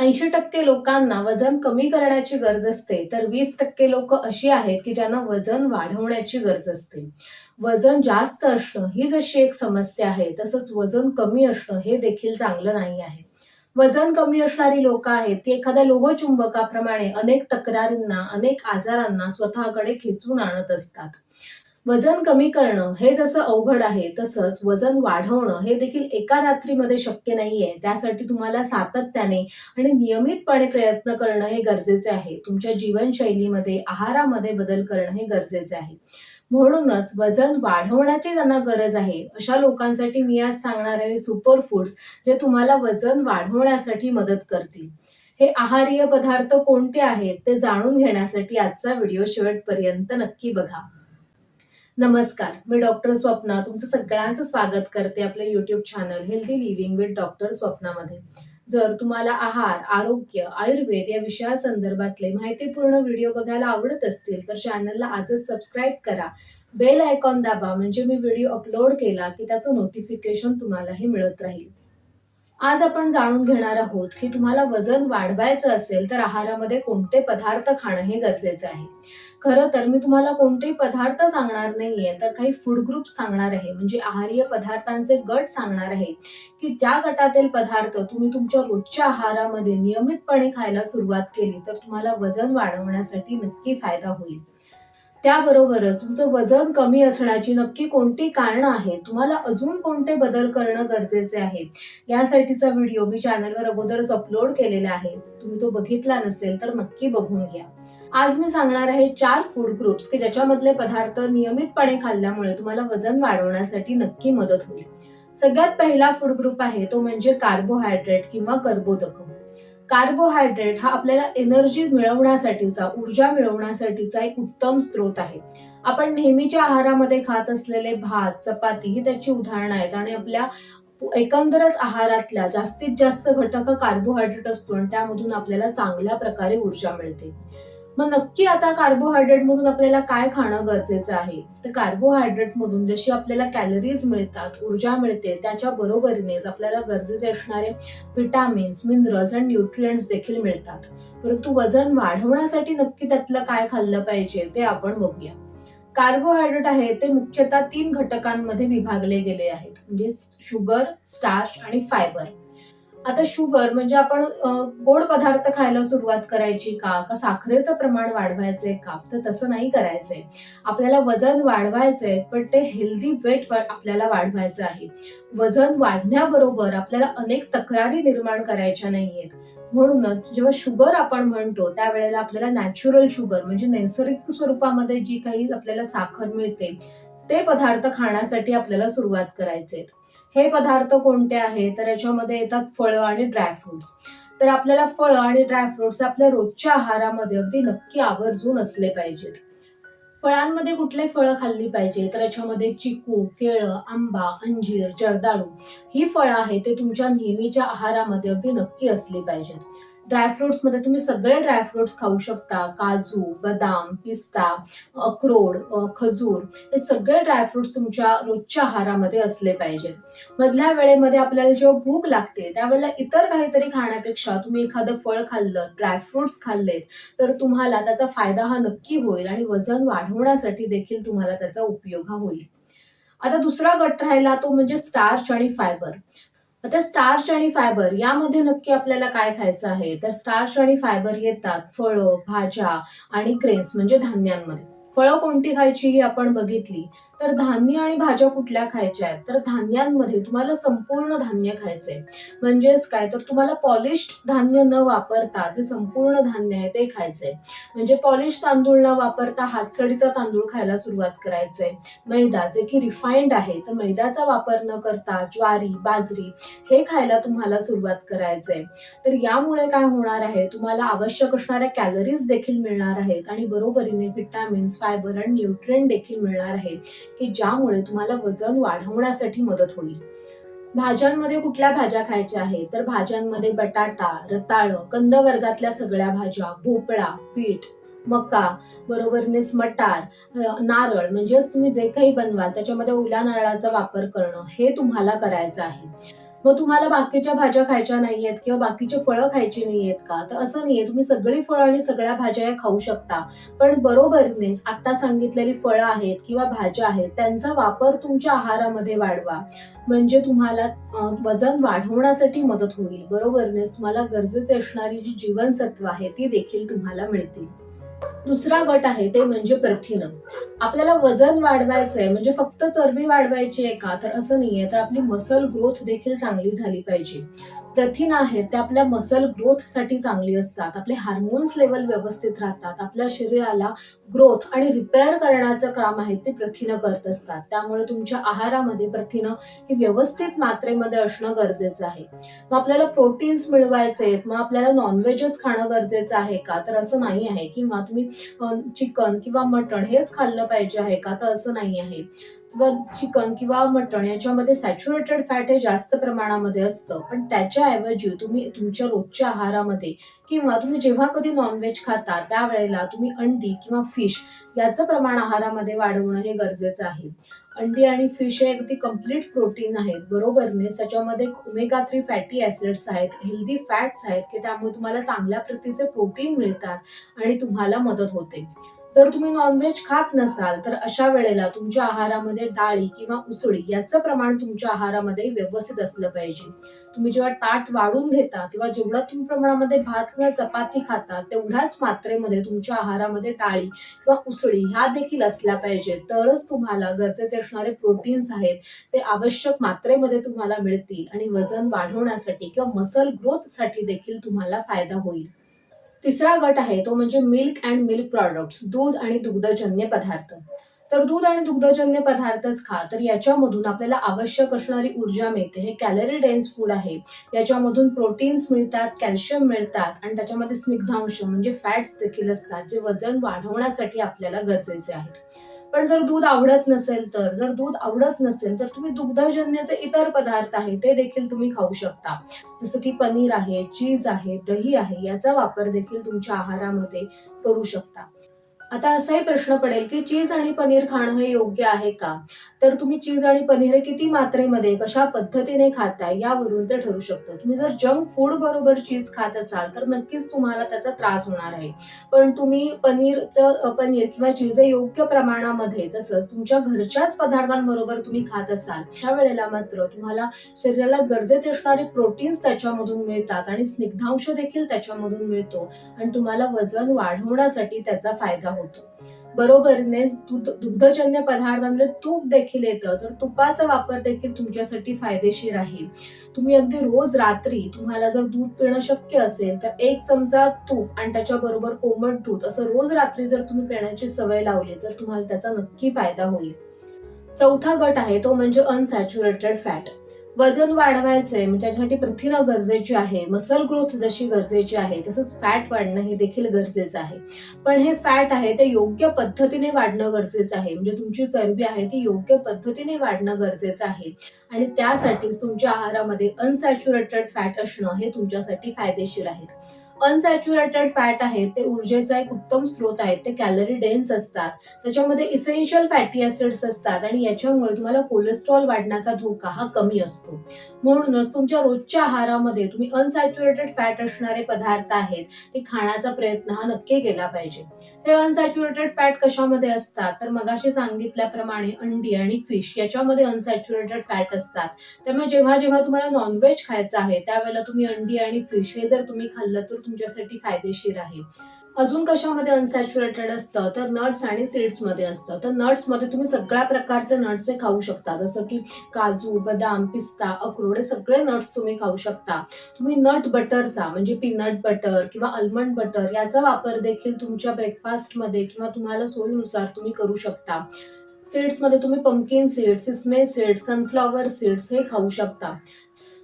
ऐंशी टक्के लोकांना वजन कमी करण्याची गरज असते. तर वीस टक्के लोक अशी आहेत की ज्यांना वजन वाढवण्याची गरज असते. वजन जास्त असणं ही जशी एक समस्या आहे तसंच वजन कमी असणं हे देखील चांगलं नाही आहे. वजन कमी असणारी लोक आहेत ती एखाद्या लोहचुंबकाप्रमाणे अनेक तक्रारींना अनेक आजारांना स्वतःकडे खेचून आणत असतात. वजन कमी करणं हे जसं अवघड आहे तसंच वजन वाढवणं हे देखील एका रात्रीमध्ये शक्य नाहीये. त्यासाठी तुम्हाला सातत्याने आणि नियमितपणे प्रयत्न करणं हे गरजेचे आहे. तुमच्या जीवनशैलीमध्ये आहारामध्ये बदल करणं हे गरजेचे आहे. म्हणूनच वजन वाढवण्याची त्यांना गरज आहे. अशा लोकांसाठी मी आज सांगणार आहे सुपर फूड्स जे तुम्हाला वजन वाढवण्यासाठी मदत करतील. हे आहारीय पदार्थ कोणते आहेत ते जाणून घेण्यासाठी आजचा व्हिडिओ शेवटपर्यंत नक्की बघा. नमस्कार मी डॉक्टर स्वप्ना. तुमचं सगळ्यांचं स्वागत करते आपलं YouTube channel healthy living with doctor स्वप्नामध्ये. जर तुम्हाला आहार आरोग्य आयुर्वेद या विषयासंदर्भातले माहितीपूर्ण व्हिडिओ बघायला आवडत असतील तर चॅनलला आजच सबस्क्राईब करा. बेल आयकॉन दाबा म्हणजे मी व्हिडिओ अपलोड केला की त्याचं नोटिफिकेशन तुम्हालाही मिळत राहील. आज आपण जाणून घेणार आहोत की तुम्हाला वजन वाढवायचं असेल तर आहारामध्ये कोणते पदार्थ खाणं हे गरजेचं आहे. खरं तर मी तुम्हाला कोणतेही पदार्थ सांगणार नाहीये तर काही फूड ग्रुप सांगणार आहे. म्हणजे आहारीय पदार्थांचे गट सांगणार आहे की ज्या गटातील पदार्थ तुम्ही तुमच्या रोजच्या आहारामध्ये नियमितपणे खायला सुरुवात केली तर तुम्हाला वजन वाढवण्यासाठी नक्की फायदा होईल. त्याबरोबरच तुमचं वजन कमी असण्याची नक्की कोणती कारणं आहेत? तुम्हाला अजून कोणते बदल करणं गरजेचे आहे? यासाठीचा व्हिडिओ मी चॅनलवर अगोदरच अपलोड केलेला आहे. तुम्ही तो बघितला नसेल तर नक्की बघून घ्या. आज मी सांगणार आहे चार फूड ग्रुप्स की ज्याच्यामधले पदार्थ नियमितपणे खाल्ल्यामुळे तुम्हाला वजन वाढवण्यासाठी नक्की मदत होईल. सगळ्यात पहिला फूड ग्रुप आहे तो म्हणजे कार्बोहायड्रेट किंवा कर्बोदक. कार्बोहायड्रेट हा आपल्याला एनर्जी मिळवण्यासाठीचा ऊर्जा मिळवण्यासाठीचा एक उत्तम स्रोत आहे. आपण नेहमीच्या आहारामध्ये खात असलेले भात चपाती ही त्याची उदाहरणं आहेत आणि आपल्या एकंदरच आहारातल्या जास्तीत जास्त घटक कार्बोहायड्रेट असतो आणि त्यामधून आपल्याला चांगल्या प्रकारे ऊर्जा मिळते. मग नक्की आता कार्बोहायड्रेट मधून आपल्याला काय खाणं गरजेचं आहे? तर कार्बोहायड्रेट मधून जशी आपल्याला कॅलरीज मिळतात ऊर्जा मिळते त्याच्या बरोबरीनेच आपल्याला गरजेचे असणारे व्हिटॅमिन्स मिनरल्स आणि न्यूट्रियंट्स देखील मिळतात. परंतु वजन वाढवण्यासाठी नक्की त्यातलं काय खाल्लं पाहिजे ते आपण बघूया. कार्बोहायड्रेट आहे ते मुख्यतः तीन घटकांमध्ये विभागले गेले आहेत. म्हणजे शुगर स्टार्च आणि फायबर आता शुगर म्हणजे आपण गोड पदार्थ खायला सुरुवात करायची का? का साखरेचं प्रमाण वाढवायचंय का? तर तसं नाही करायचंय. आपल्याला वजन वाढवायचंय पण ते हेल्दी वेट आपल्याला वाढवायचं आहे. वजन वाढण्याबरोबर आपल्याला अनेक तक्रारी निर्माण करायच्या नाहीयेत. म्हणूनच जेव्हा शुगर आपण म्हणतो त्यावेळेला आपल्याला नॅचरल शुगर म्हणजे नैसर्गिक स्वरूपामध्ये जी काही आपल्याला साखर मिळते ते पदार्थ खाण्यासाठी आपल्याला सुरुवात करायचे हे पदार्थ कोणते आहेत? तर याच्यामध्ये येतात फळं आणि ड्रायफ्रुट्स तर आपल्याला फळं आणि ड्रायफ्रुट्स आपल्या रोजच्या आहारामध्ये अगदी नक्की आवर्जून असले पाहिजेत. फळांमध्ये कुठले फळं खाल्ली पाहिजे? तर याच्यामध्ये चिकू केळं आंबा अंजीर जर्दाळू ही फळं आहेत ते तुमच्या नेहमीच्या आहारामध्ये अगदी नक्की असली पाहिजेत. ड्रायफ्रुट्समध्ये तुम्ही सगळे ड्रायफ्रुट्स खाऊ शकता. काजू बदाम पिस्ता अक्रोड खजूर हे सगळे ड्रायफ्रुट्स तुमच्या रोजच्या आहारामध्ये असले पाहिजेत. मधल्या वेळेमध्ये आपल्याला जेव्हा भूक लागते त्यावेळेला इतर काहीतरी खाण्यापेक्षा तुम्ही एखादं फळ खाल्लं ड्रायफ्रुट्स खाल्लेत तर तुम्हाला त्याचा फायदा हा नक्की होईल आणि वजन वाढवण्यासाठी देखील तुम्हाला त्याचा उपयोग हा होईल. आता दुसरा गट राहिला तो म्हणजे स्टार्च आणि फायबर आता स्टार्च आणि फायबर यामध्ये नक्की आपल्याला काय खायचं आहे? तर स्टार्च आणि फायबर येतात फळं भाज्या आणि क्रेन्स म्हणजे धान्यांमध्ये. फळं कोणती खायची ही आपण बघितली. तर धान्य आणि भाज्या कुठल्या खायच्या आहेत? तर धान्यांमध्ये तुम्हाला संपूर्ण धान्य खायचंय. म्हणजेच काय? तर तुम्हाला पॉलिश्ड धान्य न वापरता जे संपूर्ण धान्य आहे ते खायचंय. म्हणजे पॉलिश तांदूळ न वापरता हातसडीचा तांदूळ खायला सुरुवात करायचंय. मैदा जे की रिफाईंड आहे तर मैद्याचा वापर न करता ज्वारी बाजरी हे खायला तुम्हाला सुरुवात करायचंय. तर यामुळे काय होणार आहे? तुम्हाला आवश्यक असणाऱ्या कॅलरीज देखील मिळणार आहेत आणि बरोबरीने व्हिटॅमिन्स फायबर आणि न्यूट्रिएंट देखील मिळणार आहे की ज्यामुळे तुम्हाला वजन वाढवण्यासाठी मदत होईल. भाज्यांमध्ये कुठल्या भाज्या खायच्या आहेत? तर भाज्यांमध्ये बटाटा रताळ कंद वर्गातल्या सगळ्या भाज्या भोपळा पीठ मका बरोबरनेच मटार नारळ म्हणजेच तुम्ही जे काही बनवाल त्याच्यामध्ये ओल्या नारळाचा वापर करणं हे तुम्हाला करायचं आहे. मग तुम्हाला बाकीच्या भाज्या खायच्या नाहीयेत किंवा बाकीची फळं खायची नाहीयेत का? तर असं नाहीये. तुम्ही सगळी फळं आणि सगळ्या भाज्या या खाऊ शकता. पण बरोबरीनेच आता सांगितलेली फळं आहेत किंवा भाज्या आहेत त्यांचा वापर तुमच्या आहारामध्ये वाढवा. म्हणजे तुम्हाला वजन वाढवण्यासाठी मदत होईल. बरोबरनेच तुम्हाला गरजेचे असणारी जी जीवनसत्व आहे ती देखील तुम्हाला मिळतील. दुसरा गट आहे ते म्हणजे प्रथिनं. आपल्याला वजन वाढवायचंय म्हणजे फक्त चरबी वाढवायची आहे का? तर असं नाहीये. तर आपली मसल ग्रोथ देखील चांगली झाली पाहिजे. प्रथिन आहेत ते आपल्या मसल ग्रोथसाठी चांगली असतात. आपले हार्मोन्स लेवल व्यवस्थित राहतात. आपल्या शरीराला ग्रोथ आणि रिपेअर करण्याचं काम आहे ते प्रथिनं करत असतात. त्यामुळे तुमच्या आहारामध्ये प्रथिनं ही व्यवस्थित मात्रेमध्ये असणं गरजेचं आहे. मग आपल्याला प्रोटीन्स मिळवायचे आहेत. मग आपल्याला नॉनव्हेजच खाणं गरजेचं आहे का? तर असं नाही आहे. किंवा तुम्ही चिकन किंवा मटण हेच खाल्लं पाहिजे आहे का? तर असं नाही आहे. किंवा चिकन किंवा मटण याच्यामध्ये सॅच्युरेटेड फॅट हे जास्त प्रमाणामध्ये असतं. पण त्याच्याऐवजी तुम्ही तुमच्या रोजच्या आहारामध्ये किंवा तुम्ही जेव्हा कधी नॉनव्हेज खाता त्यावेळेला तुम्ही अंडी किंवा फिश याचं प्रमाण आहारामध्ये वाढवणं हे गरजेचं आहे. अंडी आणि फिश हे अगदी कंप्लीट प्रोटीन आहेत बरोबरने त्याच्यामध्ये ओमेगा थ्री फॅटी ॲसिड्स आहेत हेल्दी फॅट्स आहेत की त्यामुळे तुम्हाला चांगल्या प्रतीचे प्रोटीन मिळतात आणि तुम्हाला मदत होते. जर तुम्ही नॉनव्हेज खात नसाल तर अशा वेळेला तुमच्या आहारामध्ये डाळी किंवा उसळी याचं प्रमाण तुमच्या आहारामध्ये व्यवस्थित असलं पाहिजे. तुम्ही जेव्हा ताट वाढून घेता तेव्हा जेवढा तुम्ही प्रमाणामध्ये भात किंवा चपाती खाता तेवढ्याच मात्रेमध्ये तुमच्या आहारामध्ये डाळी किंवा उसळी ह्या देखील असल्या पाहिजे. तरच तुम्हाला गरजेचे असणारे प्रोटीन्स आहेत ते आवश्यक मात्रेमध्ये तुम्हाला मिळतील आणि वजन वाढवण्यासाठी किंवा मसल ग्रोथसाठी देखील तुम्हाला फायदा होईल. तिसरा गट आहे तो म्हणजे मिल्क अँड मिल्क प्रॉडक्ट्स दूध आणि दुग्धजन्य पदार्थ. तर दूध आणि दुग्धजन्य पदार्थच खा तर याच्यामधून आपल्याला आवश्यक असणारी ऊर्जा मिळते. हे कॅलरी डेन्स फूड आहे. याच्यामधून प्रोटीन्स मिळतात कॅल्शियम मिळतात आणि त्याच्यामध्ये स्निग्धांश म्हणजे फॅट्स देखील असतात जे वजन वाढवण्यासाठी आपल्याला गरजेचे आहेत. पण जर दूध आवडत नसेल तर जर दूध आवडत नसेल तर तुम्ही दुग्धजन्याचे इतर पदार्थ आहेत ते देखील तुम्ही खाऊ शकता. जसं की पनीर आहे चीज आहे दही आहे याचा वापर देखील तुमच्या आहारामध्ये करू शकता. आता असाही प्रश्न पडेल की चीज आणि पनीर खाणं हे योग्य आहे का? तर तुम्ही चीज आणि पनीर हे किती मात्रेमध्ये कशा पद्धतीने खाताय यावरून ते ठरू शकतं. तुम्ही जर जंक फूड बरोबर चीज खात असाल तर नक्कीच तुम्हाला त्याचा त्रास होणार आहे. पण तुम्ही पनीरचं पनीर किंवा चीज योग्य प्रमाणामध्ये तसंच तुमच्या घरच्याच पदार्थांबरोबर तुम्ही खात असाल अशा वेळेला मात्र तुम्हाला शरीराला गरजेचे असणारे प्रोटीन्स त्याच्यामधून मिळतात आणि स्निग्धांश देखील त्याच्यामधून मिळतो आणि तुम्हाला वजन वाढवण्यासाठी त्याचा फायदा होतो. बरोबरीनेच दूध दुग्धजन्य पदार्थांमध्ये तूप देखील येतं. तर तुपाचा वापर देखील तुमच्यासाठी फायदेशीर आहे. तुम्ही अगदी रोज रात्री तुम्हाला जर दूध पिणं शक्य असेल तर एक चमचा तूप आणि त्याच्याबरोबर कोमट दूध असं रोज रात्री जर तुम्ही पिण्याची सवय लावली तर तुम्हाला त्याचा नक्की फायदा होईल. चौथा गट आहे तो म्हणजे अनसॅच्युरेटेड फॅट वजन वाढवायचंय म्हणजे त्याच्यासाठी प्रथिनं गरजेची आहे मसल ग्रोथ जशी गरजेची आहे तसंच फॅट वाढणं हे देखील गरजेचं आहे. पण हे फॅट आहे ते योग्य पद्धतीने वाढणं गरजेचं आहे. म्हणजे तुमची चरबी आहे ती योग्य पद्धतीने वाढणं गरजेचं आहे. आणि त्यासाठीच तुमच्या आहारामध्ये अनसॅच्युरेटेड फॅट असणं हे तुमच्यासाठी फायदेशीर आहे. अनसॅच्युरेटेड फॅट आहेत ते ऊर्जेचा एक उत्तम स्रोत आहेत ते कॅलरी डेन्स असतात. त्याच्यामध्ये इसेन्शियल फॅटी ऍसिड्स असतात आणि याच्यामुळे तुम्हाला कोलेस्ट्रॉल वाढण्याचा धोका हा कमी असतो. म्हणूनच तुमच्या रोजच्या आहारामध्ये तुम्ही अनसॅच्युरेटेड फॅट असणारे पदार्थ आहेत ते खाण्याचा प्रयत्न हा नक्की केला पाहिजे. हे अनसॅच्युरेटेड फॅट कशामध्ये असतात? तर मगाशी सांगितल्याप्रमाणे अंडी आणि फिश याच्यामध्ये अनसॅच्युरेटेड फॅट असतात. त्यामुळे जेव्हा जेव्हा तुम्हाला नॉनव्हेज खायचं आहे त्यावेळेला तुम्ही अंडी आणि फिश हे जर तुम्ही खाल्लं तर तुमच्यासाठी फायदेशीर आहे. अजून कशामध्ये अनसॅच्युरेटेड असतं? तर नट्स आणि सीड्समध्ये असतं. तर नट्समध्ये तुम्ही सगळ्या प्रकारचे नट्स हे खाऊ शकता. जसं की काजू बदाम पिस्ता अक्रोड हे सगळे नट्स तुम्ही खाऊ शकता. तुम्ही नट बटरचा म्हणजे पीनट बटर किंवा आल्मंड बटर याचा वापर देखील तुमच्या ब्रेकफास्टमध्ये किंवा तुम्हाला सोयीनुसार तुम्ही करू शकता. सीड्समध्ये तुम्ही pumpkin seeds sesame seeds sunflower seeds हे खाऊ शकता.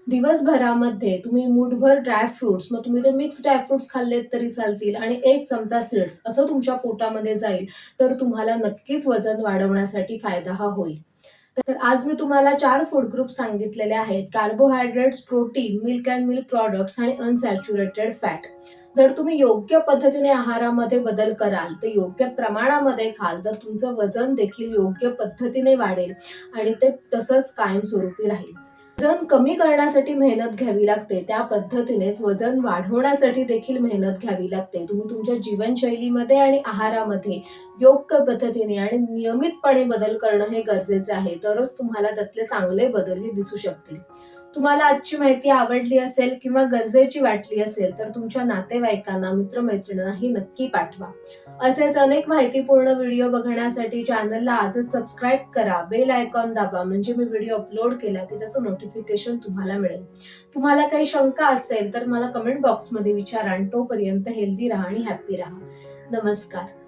दिवसभरामध्ये तुम्ही मूठभर ड्रायफ्रुट्स मग तुम्ही ते मिक्स ड्रायफ्रुट्स खाल्लेत तरी चालतील आणि एक चमचा सीड्स असं तुमच्या पोटामध्ये जाईल तर तुम्हाला नक्कीच वजन वाढवण्यासाठी फायदा हा होईल. तर आज मी तुम्हाला चार फूड ग्रुप सांगितलेले आहेत carbohydrates protein milk and milk products आणि अनसॅच्युरेटेड फॅट जर तुम्ही योग्य पद्धतीने आहारामध्ये बदल कराल तर योग्य प्रमाणामध्ये खाल तर तुमचं वजन देखील योग्य पद्धतीने वाढेल आणि ते तसंच कायमस्वरूपी राहील. वजन कमी करण्यासाठी मेहनत घ्यावी लागते. त्या पद्धतीनेच वजन वाढवण्यासाठी देखील मेहनत घ्यावी लागते. तुम्ही तुमच्या जीवनशैलीमध्ये आणि आहारामध्ये योग्य पद्धतीने आणि नियमितपणे बदल करणं हे गरजेचे आहे. तरच तुम्हाला त्यातले चांगले बदलही दिसू शकतील. तुम्हाला आजची माहिती आवडली असेल किंवा गरजेची वाटली असेल तर तुमच्या नातेवाईकांना मित्रमैत्रिणींना ही नक्की पाठवा. असेच अनेक माहितीपूर्ण व्हिडिओ बघण्यासाठी चॅनलला आजच सबस्क्राईब करा. बेल आयकॉन दाबा म्हणजे मी व्हिडिओ अपलोड केला की त्याचं नोटिफिकेशन तुम्हाला मिळेल. तुम्हाला काही शंका असेल तर मला कमेंट बॉक्समध्ये विचारा आणि तोपर्यंत हेल्दी राहा आणि हॅप्पी राहा. नमस्कार.